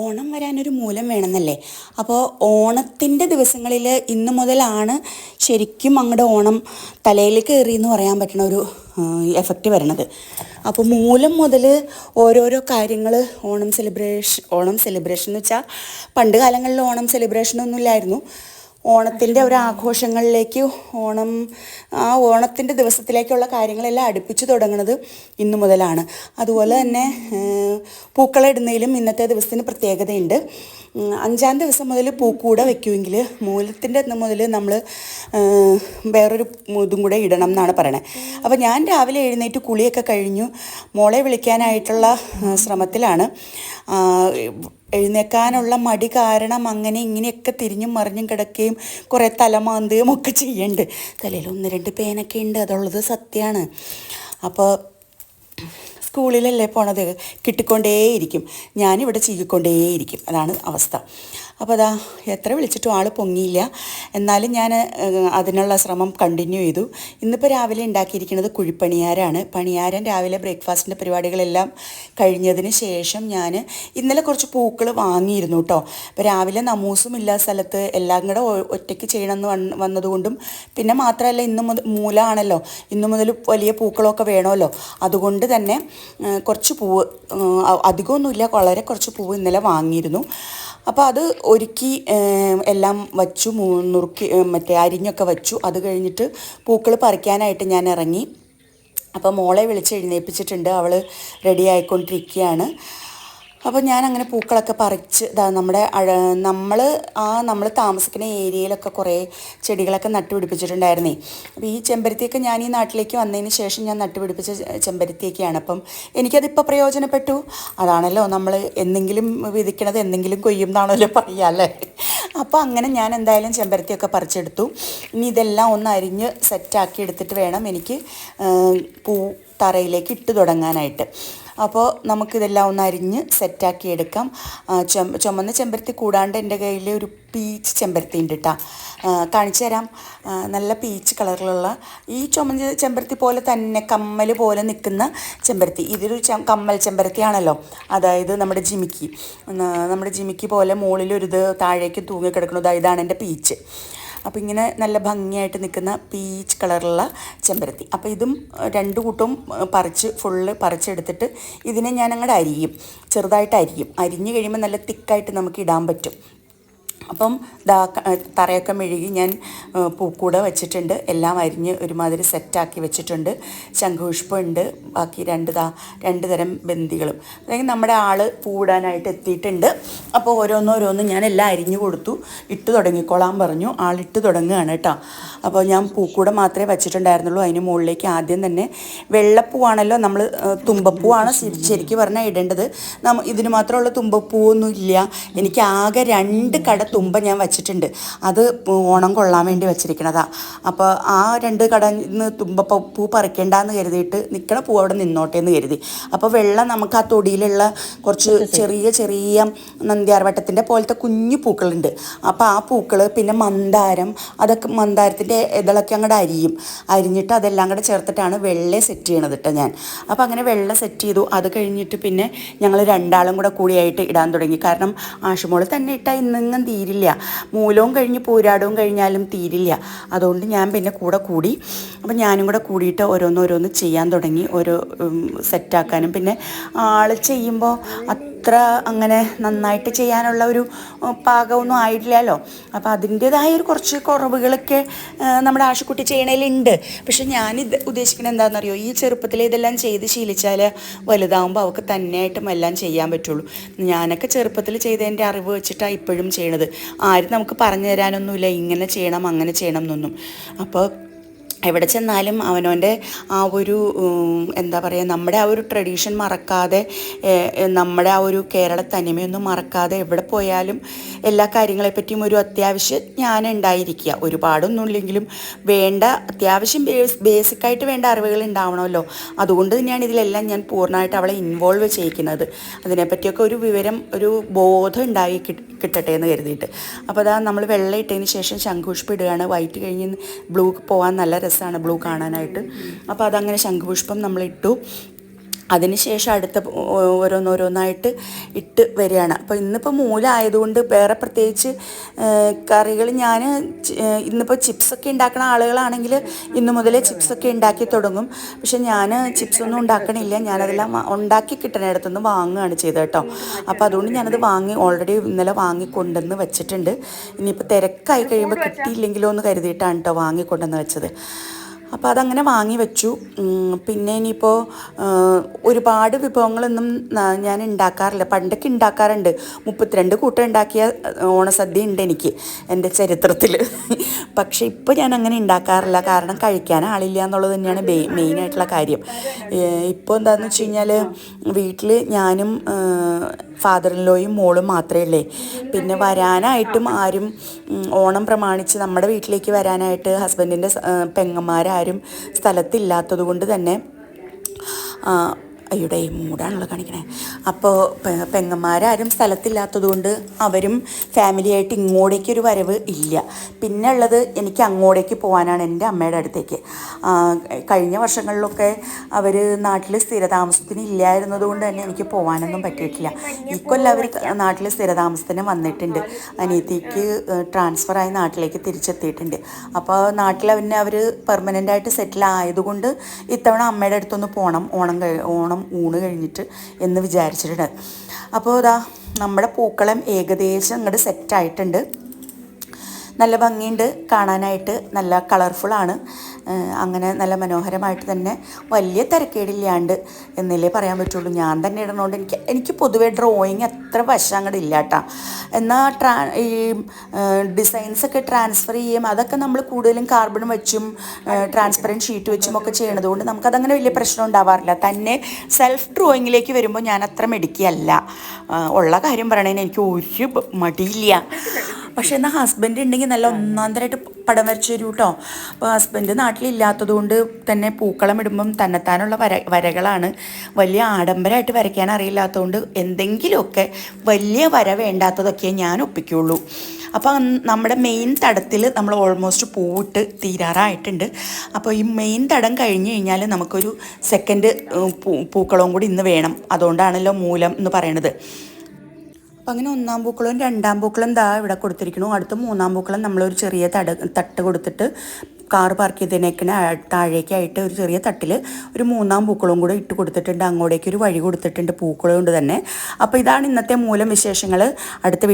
ഓണം വരാനൊരു മൂലം വേണമെന്നല്ലേ? അപ്പോൾ ഓണത്തിന്റെ ദിവസങ്ങളിൽ ഇന്ന് മുതലാണ് ശരിക്കും അങ്ങോട്ട് ഓണം തലയിൽ കയറി എന്ന് പറയാൻ പറ്റുന്ന ഒരു എഫക്റ്റ് വരണത്. അപ്പോൾ മൂലം മുതൽ ഓരോരോ കാര്യങ്ങൾ ഓണം സെലിബ്രേഷൻ ഓണം സെലിബ്രേഷൻ എന്ന് വെച്ചാൽ പണ്ട് കാലങ്ങളിൽ ഓണം സെലിബ്രേഷൻ ഇല്ലായിരുന്നു ഓണത്തിന്റെ ഒരു ആഘോഷങ്ങളിലേക്ക് ഓണം ആ ഓണത്തിന്റെ ദിവസത്തിലേക്കുള്ള കാര്യങ്ങളെല്ലാം അടുപ്പിച്ചു തുടങ്ങുന്നത് ഇന്നു മുതലാണ്. അതുപോലെ തന്നെ പൂക്കളം ഇടുന്നതിലും ഇന്നത്തെ ദിവസത്തിന് പ്രത്യേകതയുണ്ട്. അഞ്ചാം ദിവസം മുതൽ പൂക്കൂട വെക്കുമെങ്കിൽ മൂലത്തിന്റെ അന്ന് മുതൽ നമ്മൾ വേറൊരു ഇതും കൂടെ ഇടണം എന്നാണ് പറയണത് അപ്പോൾ ഞാൻ രാവിലെ എഴുന്നേറ്റ് കുളിയൊക്കെ കഴിഞ്ഞു. മോളെ വിളിക്കാനായിട്ടുള്ള ശ്രമത്തിലാണ്. എഴുന്നേക്കാനുള്ള മടി കാരണം അങ്ങനെ ഇങ്ങനെയൊക്കെ തിരിഞ്ഞും മറിഞ്ഞും കിടക്കുകയും കുറേ തലമാന്തുകയും ഒക്കെ ചെയ്യണ്ട്. തലയിൽ ഒന്ന് രണ്ട് പേനൊക്കെ ഉണ്ട്. അതുള്ളത് സത്യമാണ്. അപ്പോൾ സ്കൂളിലല്ലേ പോണത്? കിട്ടിക്കൊണ്ടേയിരിക്കും. ഞാനിവിടെ ചീകിക്കൊണ്ടേയിരിക്കും. അതാണ് അവസ്ഥ. അപ്പോൾ അതാ എത്ര വിളിച്ചിട്ടും ആൾ പൊങ്ങിയില്ല. എന്നാലും ഞാൻ അതിനുള്ള ശ്രമം കണ്ടിന്യൂ ചെയ്തു. ഇന്നിപ്പോൾ രാവിലെ ഉണ്ടാക്കിയിരിക്കുന്നത് കുഴിപ്പണിയാരാണ്. പണിയാരൻ രാവിലെ ബ്രേക്ക്ഫാസ്റ്റിന്റെ പരിപാടികളെല്ലാം കഴിഞ്ഞതിന് ശേഷം ഞാൻ ഇന്നലെ കുറച്ച് പൂക്കൾ വാങ്ങിയിരുന്നു കേട്ടോ അപ്പോൾ രാവിലെ നമൂസും ഇല്ല സ്ഥലത്ത് എല്ലാം കൂടെ ഒറ്റയ്ക്ക് ചെയ്യണമെന്ന് വന്ന് വന്നതുകൊണ്ടും പിന്നെ മാത്രമല്ല ഇന്ന് മുതൽ മൂലമാണല്ലോ ഇന്നു മുതൽ വലിയ പൂക്കളൊക്കെ വേണമല്ലോ. അതുകൊണ്ട് തന്നെ കുറച്ച് പൂവ് അധികമൊന്നുമില്ല വളരെ കുറച്ച് പൂവ് ഇന്നലെ വാങ്ങിയിരുന്നു. അപ്പോൾ അത് ഒരുക്കി എല്ലാം വച്ചു നുറുക്കി മറ്റേ അരിഞ്ഞൊക്കെ വച്ചു. അത് കഴിഞ്ഞിട്ട് പൂക്കൾ പറിക്കാനായിട്ട് ഞാൻ ഇറങ്ങി. അപ്പോൾ മോളെ വിളിച്ച് എഴുന്നേൽപ്പിച്ചിട്ടുണ്ട് അവൾ റെഡി ആയിക്കൊണ്ടിരിക്കുകയാണ്. അപ്പോൾ ഞാൻ അങ്ങനെ പൂക്കളൊക്കെ പറിച്ച് ഇതാ നമ്മുടെ നമ്മൾ ആ നമ്മൾ താമസിക്കുന്ന ഏരിയയിലൊക്കെ കുറേ ചെടികളൊക്കെ നട്ടുപിടിപ്പിച്ചിട്ടുണ്ടായിരുന്നേ. അപ്പോൾ ഈ ചെമ്പരത്തിയൊക്കെ ഞാൻ ഈ നാട്ടിലേക്ക് വന്നതിന് ശേഷം ഞാൻ നട്ടുപിടിപ്പിച്ച ചെമ്പരത്തിയൊക്കെയാണ്. അപ്പം എനിക്കതിപ്പോൾ പ്രയോജനപ്പെട്ടു. അതാണല്ലോ നമ്മൾ എന്തെങ്കിലും വിധിക്കണത് എന്തെങ്കിലും കൊയ്യും എന്നാണല്ലോ പറയുക അപ്പോൾ അങ്ങനെ ഞാൻ എന്തായാലും ചെമ്പരത്തിയൊക്കെ പറിച്ചെടുത്തു. ഇനി ഇതെല്ലാം ഒന്ന് അരിഞ്ഞ് സെറ്റാക്കി എടുത്തിട്ട് വേണം എനിക്ക് പൂ തറയിലേക്ക് ഇട്ട് തുടങ്ങാനായിട്ട്. അപ്പോൾ നമുക്കിതെല്ലാം ഒന്ന് അരിഞ്ഞ് സെറ്റാക്കി എടുക്കാം. ചുമ ചുമന്ന ചെമ്പരത്തി കൂടാണ്ട് എന്റെ കയ്യിൽ ഒരു പീച്ച് ചെമ്പരത്തി ഉണ്ട് കേട്ടോ കാണിച്ചു തരാം. നല്ല പീച്ച് കളറിലുള്ള ഈ ചുമന്ന ചെമ്പരത്തി പോലെ തന്നെ കമ്മൽ പോലെ നിൽക്കുന്ന ചെമ്പരത്തി. ഇതൊരു ചെ- കമ്മൽ ചെമ്പരത്തിയാണല്ലോ. അതായത് നമ്മുടെ ജിമിക്കി. നമ്മുടെ ജിമിക്കി പോലെ മുകളിലൊരു ഇത് താഴേക്ക് തൂങ്ങി കിടക്കുന്നത് ഇതാണ് എന്റെ പീച്ച്. അപ്പോൾ ഇങ്ങനെ നല്ല ഭംഗിയായിട്ട് നിൽക്കുന്ന പീച്ച് കളറുള്ള ചെമ്പരത്തി. അപ്പോൾ ഇതും രണ്ട് കൂട്ടവും പറിച്ച് ഫുള്ള് പറിച്ചെടുത്തിട്ട് ഇതിനെ ഞാൻ അങ്ങോട്ട് അരിയും. ചെറുതായിട്ട് അരിയും. അരിഞ്ഞ് കഴിയുമ്പോൾ നല്ല തിക്കായിട്ട് നമുക്ക് ഇടാൻ പറ്റും. അപ്പം ദാ തറയൊക്കെ മെഴുകി ഞാൻ പൂക്കൂടെ വെച്ചിട്ടുണ്ട്. എല്ലാം അരിഞ്ഞ് ഒരുമാതിരി സെറ്റാക്കി വെച്ചിട്ടുണ്ട്. ശംഖുപുഷ്പമുണ്ട്. ബാക്കി രണ്ട് ദാ രണ്ട് തരം ബന്ദികളും അതായത് നമ്മുടെ ആൾ പൂടാനായിട്ട് എത്തിയിട്ടുണ്ട്. അപ്പോൾ ഓരോന്നോരോന്നും ഞാൻ എല്ലാം അരിഞ്ഞു കൊടുത്തു. ഇട്ട് തുടങ്ങിക്കോളാൻ പറഞ്ഞു. ആൾ ഇട്ട് തുടങ്ങുകയാണ് കേട്ടോ. അപ്പോൾ ഞാൻ പൂക്കൂട മാത്രമേ വെച്ചിട്ടുണ്ടായിരുന്നുള്ളൂ. അതിന് മുകളിലേക്ക് ആദ്യം തന്നെ വെള്ളപ്പൂവാണല്ലോ നമ്മൾ തുമ്പപ്പൂവാണ് ശരി- ശരിക്കും പറഞ്ഞാൽ ഇടേണ്ടത്. ഇതിന് മാത്രമുള്ള തുമ്പപ്പൂവൊന്നും ഇല്ല. എനിക്ക് ആകെ രണ്ട് കട തുമ്പ ഞാൻ വെച്ചിട്ടുണ്ട്. അത് ഓണം കൊള്ളാൻ വേണ്ടി വെച്ചിരിക്കണതാ. അപ്പോൾ ആ രണ്ട് കട നിന്ന് തുമ്പ പ- പറിക്കേണ്ടെന്ന് കരുതിയിട്ട് നിൽക്കണ പൂ അവിടെ നിന്നോട്ടെ എന്ന് കരുതി. അപ്പോൾ വെള്ളം നമുക്ക് ആ തൊടിയിലുള്ള കുറച്ച് ചെറിയ ചെറിയ നന്ദ്യാർവട്ടത്തിന്റെ പോലത്തെ കുഞ്ഞു പൂക്കളുണ്ട്. അപ്പോൾ ആ പൂക്കൾ പിന്നെ മന്ദാരം അതൊക്കെ മന്ദാരത്തിന്റെ ഇതളൊക്കെ അങ്ങോട്ട് അരിയും. അരിഞ്ഞിട്ട് അതെല്ലാം കൂടെ ചേർത്തിട്ടാണ് വെള്ള സെറ്റ് ചെയ്യണത് കേട്ടോ ഞാൻ. അപ്പോൾ അങ്ങനെ വെള്ള സെറ്റ് ചെയ്തു. അത് കഴിഞ്ഞിട്ട് പിന്നെ ഞങ്ങൾ രണ്ടാളും കൂടെ കൂടിയായിട്ട് ഇടാൻ തുടങ്ങി. കാരണം ആഷുമോൾ തന്നെ ഇട്ടാൽ ഇന്നെങ്ങും തീരില്ല. മൂലവും കഴിഞ്ഞ് പൂരാടവും കഴിഞ്ഞാലും തീരില്ല. അതുകൊണ്ട് ഞാൻ പിന്നെ കൂടെ കൂടി. അപ്പം ഞാനും കൂടെ കൂടിയിട്ട് ഓരോന്നോരോന്ന് ചെയ്യാൻ തുടങ്ങി. ഓരോ സെറ്റാക്കാനും പിന്നെ ആൾ ചെയ്യുമ്പോൾ അത്ര അങ്ങനെ നന്നായിട്ട് ചെയ്യാനുള്ള ഒരു പാകമൊന്നും ആയിട്ടില്ലല്ലോ. അപ്പോൾ അതിന്റേതായ ഒരു കുറച്ച് കുറവുകളൊക്കെ നമ്മുടെ ആശുക്കുട്ടി ചെയ്യണതിലുണ്ട് പക്ഷെ ഞാനിത് ഉദ്ദേശിക്കുന്നത് എന്താണെന്നറിയോ? ഈ ചെറുപ്പത്തിൽ ഇതെല്ലാം ചെയ്ത് ശീലിച്ചാൽ വലുതാവുമ്പോൾ അവൾക്ക് തന്നെയായിട്ടും എല്ലാം ചെയ്യാൻ പറ്റുള്ളൂ. ഞാനൊക്കെ ചെറുപ്പത്തിൽ ചെയ്തതിന്റെ അറിവ് വെച്ചിട്ടാണ് ഇപ്പോഴും ചെയ്യണത്. ആരും നമുക്ക് പറഞ്ഞു തരാനൊന്നുമില്ല. ഇങ്ങനെ ചെയ്യണം അങ്ങനെ ചെയ്യണം എന്നൊന്നും. അപ്പോൾ എവിടെ ചെന്നാലും അവനവന്റെ ആ ഒരു എന്താ പറയുക നമ്മുടെ ആ ഒരു ട്രഡീഷൻ മറക്കാതെ നമ്മുടെ ആ ഒരു കേരള തനിമയൊന്നും മറക്കാതെ എവിടെ പോയാലും എല്ലാ കാര്യങ്ങളെപ്പറ്റിയും ഒരു അത്യാവശ്യ ജ്ഞാനം ഉണ്ടായിരിക്കുക. ഒരുപാടൊന്നും ഇല്ലെങ്കിലും വേണ്ട അത്യാവശ്യം ബേസ് ബേസിക്കായിട്ട് വേണ്ട അറിവുകൾ ഉണ്ടാവണമല്ലോ. അതുകൊണ്ട് തന്നെയാണ് ഇതിലെല്ലാം ഞാൻ പൂർണമായിട്ട് അവളെ ഇൻവോൾവ് ചെയ്യിക്കുന്നത്. അതിനെപ്പറ്റിയൊക്കെ ഒരു വിവരം ഒരു ബോധം ഉണ്ടായി കിട്ടട്ടെ എന്ന് കരുതിയിട്ട്. അപ്പോൾ അതാ നമ്മൾ വെള്ളം ഇട്ടതിന് ശേഷം ശംഖുഷ്പിടുകയാണ് വൈറ്റ് കഴിഞ്ഞ് ബ്ലൂ പോകാൻ നല്ല രസമാണ് ബ്ലൂ കാണാനായിട്ട്. അപ്പോൾ അതങ്ങനെ ശംഖുപുഷ്പം നമ്മൾ ഇട്ടു അതിനുശേഷം അടുത്ത ഓരോന്നോരോന്നായിട്ട് ഇട്ട് വരികയാണ്. അപ്പോൾ ഇന്നിപ്പോൾ മൂല ആയതുകൊണ്ട് വേറെ പ്രത്യേകിച്ച് കറികൾ ഞാൻ ഇന്നിപ്പോൾ ചിപ്സൊക്കെ ഉണ്ടാക്കുന്ന ആളുകളാണെങ്കിൽ ഇന്ന് മുതലേ ചിപ്സൊക്കെ ഉണ്ടാക്കി തുടങ്ങും. പക്ഷെ ഞാൻ ചിപ്സൊന്നും ഉണ്ടാക്കണില്ല. ഞാനതെല്ലാം ഉണ്ടാക്കി ഉണ്ടാക്കി നിന്ന് വാങ്ങുകയാണ് ചെയ്തത് കേട്ടോ. അപ്പോൾ അതുകൊണ്ട് ഞാനത് വാങ്ങി ഓൾറെഡി ഇന്നലെ വാങ്ങി വെച്ചിട്ടുണ്ട്. ഇനിയിപ്പോൾ തിരക്കായി കഴിയുമ്പോൾ കിട്ടിയില്ലെങ്കിലോ എന്ന് കരുതിയിട്ടാണ് കേട്ടോ വാങ്ങിക്കൊണ്ടെന്ന് വെച്ചത്. അപ്പോൾ അതങ്ങനെ വാങ്ങി വെച്ചു. പിന്നെ ഇനിയിപ്പോൾ ഒരുപാട് വിഭവങ്ങളൊന്നും ഞാൻ ഉണ്ടാക്കാറില്ല പണ്ടൊക്കെ ഉണ്ടാക്കാറുണ്ട് മുപ്പത്തിരണ്ട് കൂട്ടം ഉണ്ടാക്കിയ ഓണസദ്യ ഉണ്ട് എനിക്ക് എന്റെ ചരിത്രത്തിൽ പക്ഷേ ഇപ്പോൾ ഞാൻ അങ്ങനെ ഉണ്ടാക്കാറില്ല കാരണം കഴിക്കാൻ ആളില്ല എന്നുള്ളത് തന്നെയാണ് മെയിനായിട്ടുള്ള കാര്യം. ഇപ്പോൾ എന്താണെന്ന് വെച്ച് കഴിഞ്ഞാൽ വീട്ടിൽ ഞാനും ഫാദർ ലോയും മോളും മാത്രമേ ഉള്ളേ പിന്നെ വരാനായിട്ടും ആരും ഓണം പ്രമാണിച്ച് നമ്മുടെ വീട്ടിലേക്ക് വരാനായിട്ട് ഹസ്ബൻഡിന്റെ പെങ്ങന്മാരാരും സ്ഥലത്തില്ലാത്തത് കൊണ്ട് തന്നെ അയ്യുടെ മൂടാണല്ലോ കാണിക്കണേ. അപ്പോൾ പെങ്ങന്മാരാരും സ്ഥലത്തില്ലാത്തതുകൊണ്ട് അവരും ഫാമിലിയായിട്ട് ഇങ്ങോട്ടേക്ക് ഒരു വരവ് ഇല്ല. പിന്നെ ഉള്ളത് എനിക്ക് അങ്ങോട്ടേക്ക് പോകാനാണ് എന്റെ അമ്മയുടെ അടുത്തേക്ക്. കഴിഞ്ഞ വർഷങ്ങളിലൊക്കെ അവർ നാട്ടിൽ സ്ഥിരതാമസത്തിന് ഇല്ലായിരുന്നത് കൊണ്ട് തന്നെ എനിക്ക് പോകാനൊന്നും പറ്റിയിട്ടില്ല. ഇക്കൊല്ലം കൊല്ലം അവർ നാട്ടിൽ സ്ഥിരതാമസത്തിന് വന്നിട്ടുണ്ട്. അനിയത്തിക്ക് ട്രാൻസ്ഫറായി നാട്ടിലേക്ക് തിരിച്ചെത്തിയിട്ടുണ്ട്. അപ്പോൾ നാട്ടിൽ അവനെ അവർ പെർമനന്റ് ആയിട്ട് സെറ്റിൽ ആയതുകൊണ്ട് ഇത്തവണ അമ്മയുടെ അടുത്തൊന്ന് പോകണം ഓണം കഴി ഓണം ഊണ് കഴിഞ്ഞിട്ട് എന്ന് വിചാരിച്ചിട്ടുണ്ട്. അപ്പോൾ ഇതാ നമ്മുടെ പൂക്കളം ഏകദേശം അങ്ങോട്ട് സെറ്റായിട്ടുണ്ട് നല്ല ഭംഗിയുണ്ട് കാണാനായിട്ട് നല്ല കളർഫുള്ളാണ് അങ്ങനെ നല്ല മനോഹരമായിട്ട് തന്നെ വലിയ തിരക്കേടില്ലാണ്ട് എന്നല്ലേ പറയാൻ പറ്റുള്ളൂ. ഞാൻ തന്നെ ഇടണോണ്ട് എനിക്ക് എനിക്ക് പൊതുവേ ഡ്രോയിങ് അത്ര വശം അങ്ങോട്ട് ഇല്ല കേട്ടോ എന്നാൽ ട്രാ ഈ ഡിസൈൻസൊക്കെ ട്രാൻസ്ഫർ ചെയ്യും. അതൊക്കെ നമ്മൾ കൂടുതലും കാർബൺ വെച്ചും ട്രാൻസ്പെറന്റ് ഷീറ്റ് വെച്ചും ഒക്കെ ചെയ്യണത് കൊണ്ട് നമുക്കതങ്ങനെ വലിയ പ്രശ്നം ഉണ്ടാവാറില്ല. തന്നെ സെൽഫ് ഡ്രോയിങ്ങിലേക്ക് വരുമ്പോൾ ഞാൻ അത്ര മെടുക്കിയല്ല ഉള്ള കാര്യം പറയണതിന് എനിക്ക് ഒരു മടിയില്ല. പക്ഷെ എന്നാൽ ഹസ്ബൻഡ് ഉണ്ടെങ്കിൽ നല്ല ഒന്നാന്തരമായിട്ട് പടം വരച്ചു തരൂ കേട്ടോ അപ്പോൾ ഹസ്ബൻഡ് നാട്ടിലില്ലാത്തതുകൊണ്ട് തന്നെ പൂക്കളം ഇടുമ്പം തന്നെത്താനുള്ള വര വരകളാണ്. വലിയ ആഡംബരമായിട്ട് വരയ്ക്കാൻ അറിയില്ലാത്തതുകൊണ്ട് എന്തെങ്കിലുമൊക്കെ വലിയ വര വേണ്ടാത്തതൊക്കെ ഞാൻ ഒപ്പിക്കുള്ളൂ. അപ്പോൾ നമ്മുടെ മെയിൻ തടത്തിൽ നമ്മൾ ഓൾമോസ്റ്റ് പൂവിട്ട് തീരാറായിട്ടുണ്ട്. അപ്പോൾ ഈ മെയിൻ തടം കഴിഞ്ഞ് കഴിഞ്ഞാൽ നമുക്കൊരു സെക്കൻഡ് പൂക്കളവും കൂടി ഇന്ന് വേണം. അതുകൊണ്ടാണല്ലോ മൂലം എന്ന് പറയണത്. അപ്പം അങ്ങനെ ഒന്നാം പൂക്കളും രണ്ടാം പൂക്കളും ദാ ഇവിടെ കൊടുത്തിരിക്കണു. അടുത്ത മൂന്നാം പൂക്കളം നമ്മളൊരു ചെറിയ തട തട്ട് കൊടുത്തിട്ട് കാർ പാർക്ക് ചെയ്തതിനേക്കിനെ താഴേക്കായിട്ട് ഒരു ചെറിയ തട്ടിൽ ഒരു മൂന്നാം പൂക്കളും കൂടെ ഇട്ട് കൊടുത്തിട്ടുണ്ട്. അങ്ങോട്ടേക്ക് ഒരു വഴി കൊടുത്തിട്ടുണ്ട്. പൂക്കളും കൊണ്ട് തന്നെ. അപ്പോൾ ഇതാണ് ഇന്നത്തെ മൂലം വിശേഷങ്ങൾ അടുത്ത